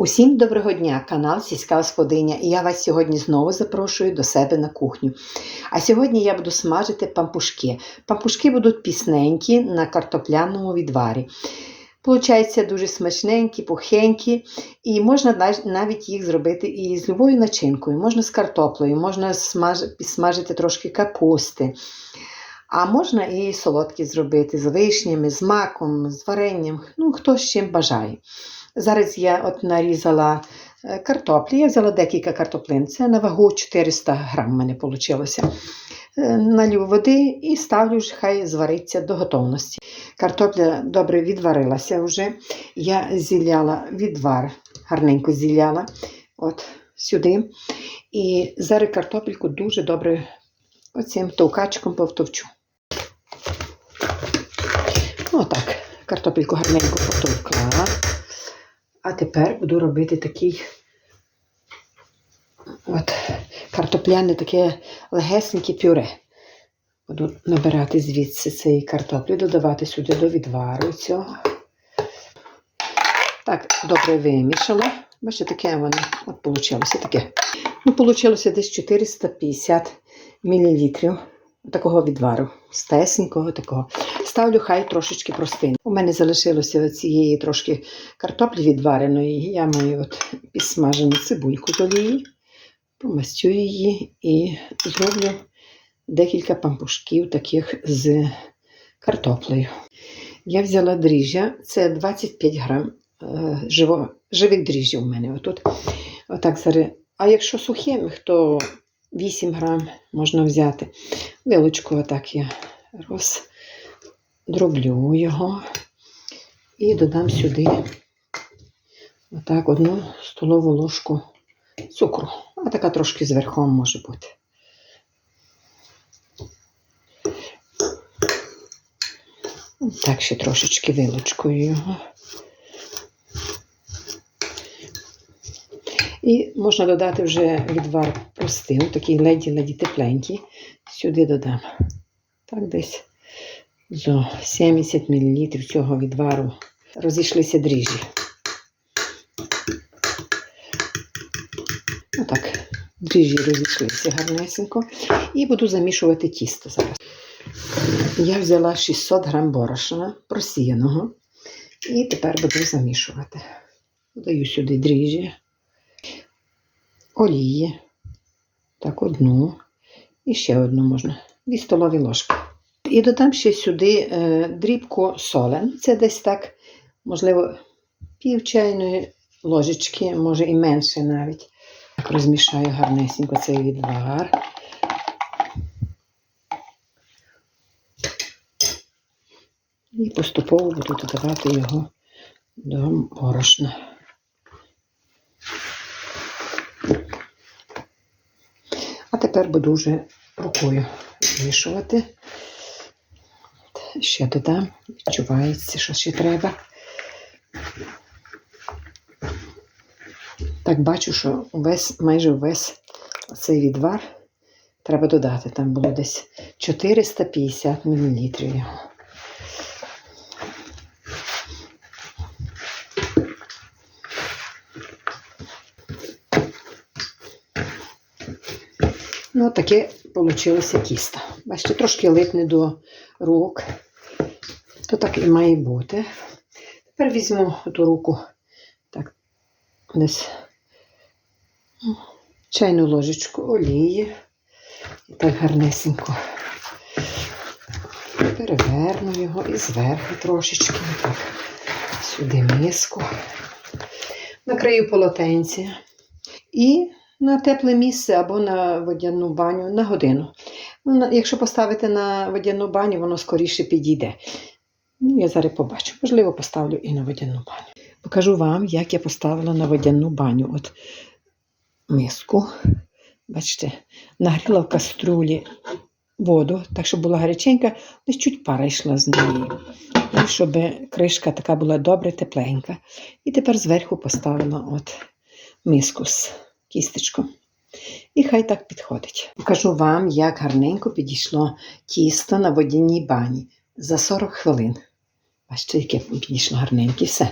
Усім доброго дня, канал Сільська Господиня, і я вас сьогодні знову запрошую до себе на кухню. А сьогодні я буду смажити пампушки. Пампушки будуть пісненькі на картопляному відварі. Получаються дуже смачненькі, пухенькі, і можна навіть їх зробити і з любою начинкою. Можна з картоплею, можна смаж- підсмажити трошки капусти. А можна і солодкі зробити з вишнями, з маком, з варенням, ну хто з чим бажає. Зараз я от нарізала е, картоплі. Я взяла декілька картоплин. Це на вагу 400 грам мене вийшло. Налю води і ставлю, хай звариться до готовності. Картопля добре відварилася вже. Я зіляла відвар, гарненько зіляла от сюди. І зараз картопельку дуже добре оцим товкачком повтовчу. Отак, картопельку гарненько потовкла. А тепер буду робити такий от картопляне таке легесеньке пюре. Буду набирати звідси цієї картоплі, додавати сюди до відвару цього. Так, добре вимішала. Бачите, таке воно от вийшло таке. Ну, вийшло десь 450 мл такого відвару. Стесенького такого. Ставлю хай трошечки простине. У мене залишилося цієї трошки картоплі відвареної. Я маю от підсмажену цибульку з олії, помастю її і зроблю декілька пампушків таких з картоплею. Я взяла дріжджя, це 25 грам е, живих дріжджів у мене. Отут. Отак зараз. А якщо сухим, то 8 грам можна взяти. Вилочку отак я роздроблю його і додам сюди отак одну столову ложку цукру. А така трошки зверхом може бути. Так, ще трошечки вилочкою його. І можна додати вже відвар простив, такий леді-леді тепленький. Сюди додам. Так, десь зо 70 мл цього відвару розійшлися дріжджі. Отак, дріжджі розійшлися гарнесенько. І буду замішувати тісто зараз. Я взяла 600 грам борошна просіяного. І тепер буду замішувати. Додаю сюди дріжджі, олії. Так, одну. І ще одну можна. Дві столові ложки. І додам ще сюди е, дрібку солен. Це десь так, можливо, пів чайної ложечки, може і менше навіть. Так розмішаю гарнесенько цей відвар. І поступово буду додавати його до борошна. А тепер буду вже рукою змішувати. Ще додам, відчувається, що ще треба. Так бачу, що весь, майже весь цей відвар треба додати. Там було десь 450 мл його. Ну, таке вийшло тісто. Бачите, трошки липне до рук. То так і має бути. Тепер візьму ту руку, так, десь ну, чайну ложечку олії. І так гарнесенько. Переверну його і зверху трошечки. Так, сюди миску. Накрию полотенці. І на тепле місце або на водяну баню на годину. Ну, якщо поставити на водяну баню, воно скоріше підійде. Ну, я зараз побачу. Можливо, поставлю і на водяну баню. Покажу вам, як я поставила на водяну баню. От миску. Бачите, нагріла в каструлі воду, так щоб була гаряченька, десь чуть пара йшла з неї. І щоб кришка така була добре тепленька. І тепер зверху поставила от миску з кісточком. І хай так підходить. Покажу вам, як гарненько підійшло тісто на водяній бані за 40 хвилин. Бачите, яке підійшло гарненьке. Все.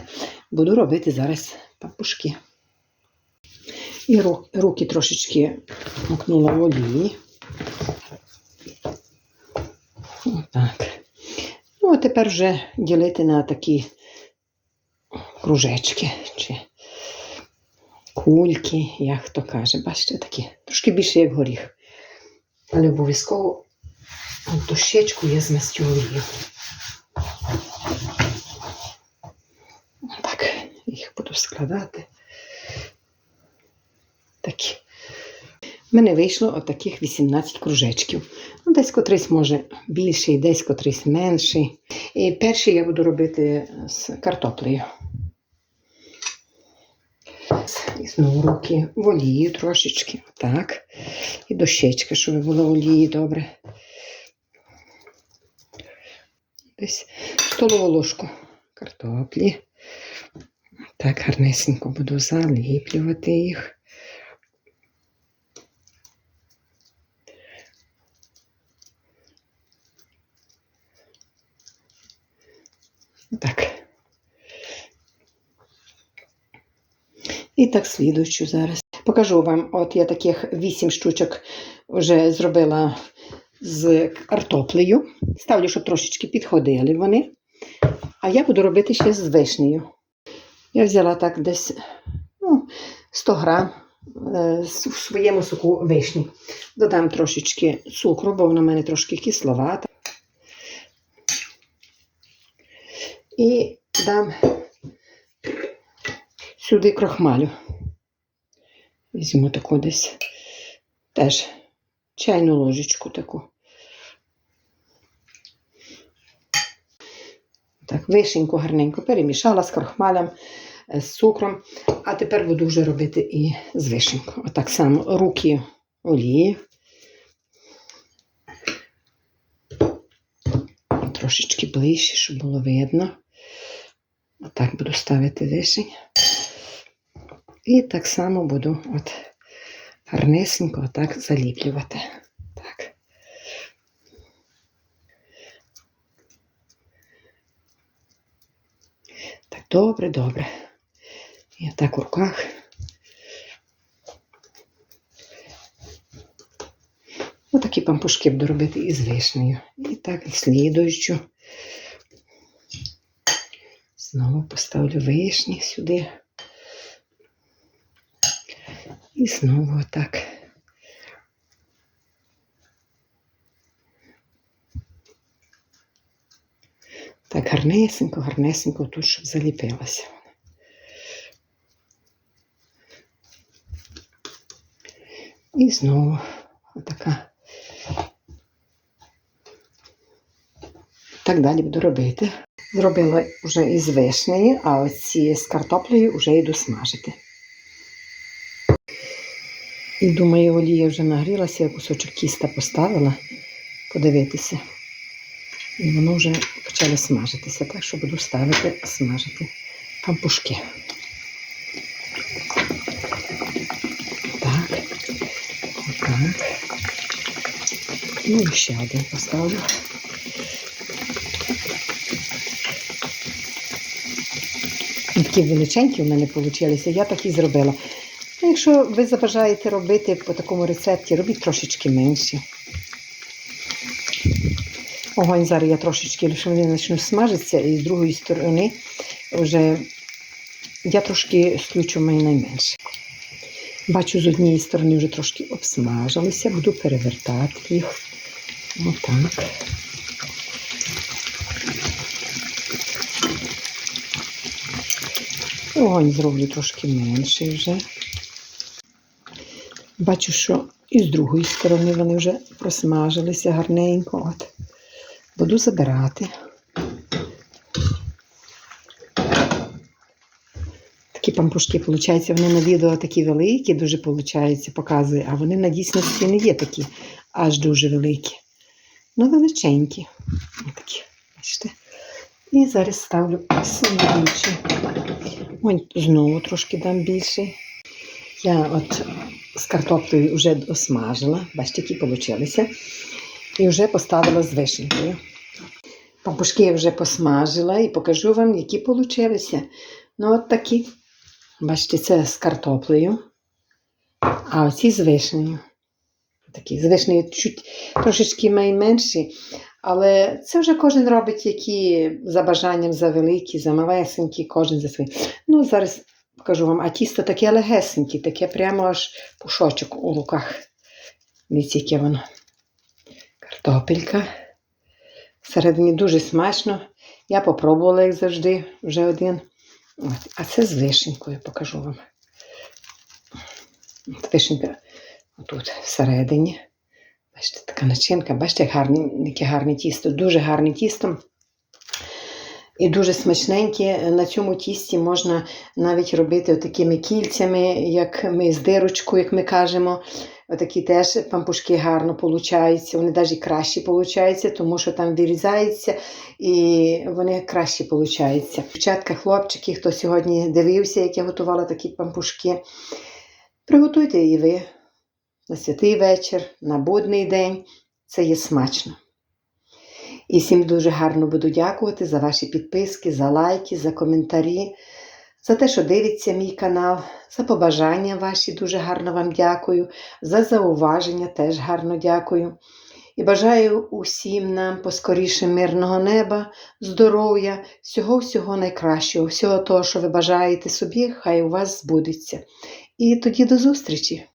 Буду робити зараз папушки. І руки трошечки макнула в олії. Отак. Ну, а тепер вже ділити на такі кружечки чи кульки, як хто каже. Бачите, такі. Трошки більше, як горіх. Але обов'язково дощечку я змастю. Так, їх буду складати. Такі. У мене вийшло отаких 18 кружечків. Ну, десь котрийсь може більший, десь котрийсь менший. І перший я буду робити з картоплею. І знову руки в олію трошечки. Так. І дощечка, щоб було олії добре. Десь столову ложку картоплі. Так, гарнесенько буду заліплювати їх. Так. І так слідуючу зараз. Покажу вам, от я таких 8 штучок вже зробила з картоплею. Ставлю, щоб трошечки підходили вони. А я буду робити ще з вишнею. Я взяла так десь ну, 100 грам е, в своєму соку вишні. Додам трошечки цукру, бо вона в мене трошки кисловата. І дам сюди крохмалю. Візьму таку десь теж чайну ложечку таку. Так, вишеньку гарненько перемішала з крохмалем, е, з цукром. А тепер буду вже робити і з вишеньку. Отак само руки олії. Трошечки ближче, щоб було видно. Отак буду ставити вишень. І так само буду от гарнесенько отак заліплювати. Так. Так, добре, добре. І так у руках. Отакі пампушки буду робити із вишнею. І так слідуючу. Знову поставлю вишні сюди. І знову отак. Так, гарнесенько, гарнесенько тут, щоб заліпилося. І знову отака. Так далі буду робити. Зробила вже із вишнею, а оці з картоплею вже йду смажити. І думаю, олія вже нагрілася, я кусочок тіста поставила подивитися. І воно вже почало смажитися, так що буду ставити смажити пампушки. Так, отак. Ну і ще один поставлю. Такі величенькі в мене вийшли, я так і зробила. Якщо ви забажаєте робити по такому рецепті, робіть трошечки менші. Огонь зараз я трошечки, лише вони почнуть смажитися, і з другої сторони вже я трошки включу мене найменше. Бачу, з однієї сторони вже трошки обсмажилися, буду перевертати їх. Отак. Огонь зроблю трошки менший вже. Бачу, що і з другої сторони вони вже просмажилися гарненько. От. Буду забирати. Такі пампушки, виходить, вони на відео такі великі, дуже виходить, показує, а вони на дійсності не є такі аж дуже великі. Ну, величенькі. Такі, бачите. І зараз ставлю слідуючі. Ось знову трошки дам більше. Я от з картоплею вже осмажила, бачите, які получилися. І вже поставила з вишенькою. Пампушки я вже посмажила і покажу вам, які получилися. Ну, от такі. Бачите, це з картоплею. А оці з вишнею. Такі з вишнею чуть трошечки найменші. Але це вже кожен робить, які за бажанням за великі, за малесенькі, кожен за свої. Ну, зараз покажу вам, а тісто таке легесеньке, таке прямо аж пушочок у руках. Дивіться, яке воно. Картопелька. Всередині дуже смачно. Я попробувала, як завжди, вже один. От. А це з вишенькою покажу вам. От вишенька тут всередині. Бачите, така начинка, бачите, гарне, яке гарне тісто, дуже гарне тісто. І дуже смачненьке. На цьому тісті можна навіть робити такими кільцями, як ми з дирочкою, як ми кажемо. Отакі теж пампушки гарно получаються. Вони навіть кращі получаються, тому що там вирізається і вони краще получаються. Дівчатка, хлопчики, хто сьогодні дивився, як я готувала такі пампушки, приготуйте і ви на святий вечір, на будний день. Це є смачно. І всім дуже гарно буду дякувати за ваші підписки, за лайки, за коментарі, за те, що дивиться мій канал, за побажання ваші дуже гарно вам дякую, за зауваження теж гарно дякую. І бажаю усім нам поскоріше мирного неба, здоров'я, всього-всього найкращого, всього того, що ви бажаєте собі, хай у вас збудеться. І тоді до зустрічі!